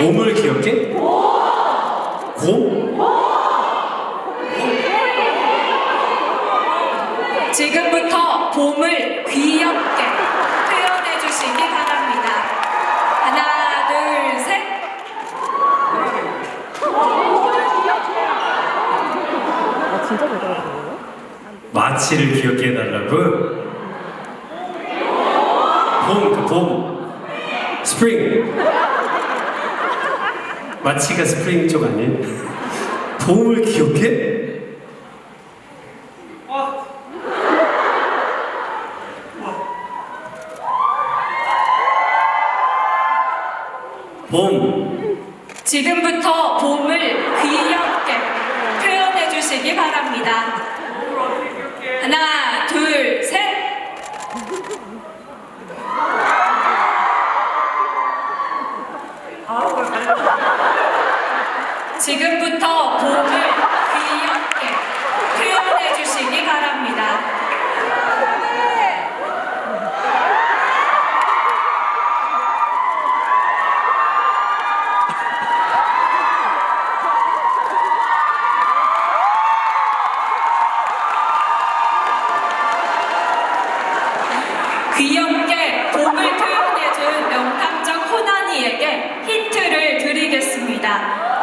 몸을 귀엽게? 곰? 지금부터 봄을 귀엽게 표현해 주시기 바랍니다. 하나, 둘, 셋. 아? 마치를 귀엽게 해달라고? 봄, 그 봄. 스프링. 마치가 스프링 쪽 아닌? 봄을 귀엽게? 봄. 지금부터 봄을 귀엽게 표현해 주시기 바랍니다. 하나, 둘, 셋. 지금부터 봄을 귀엽게 표현해 주시기 바랍니다. 귀엽게 봄을 표현해준 명탐정 호나니에게 힌트를 드리겠습니다.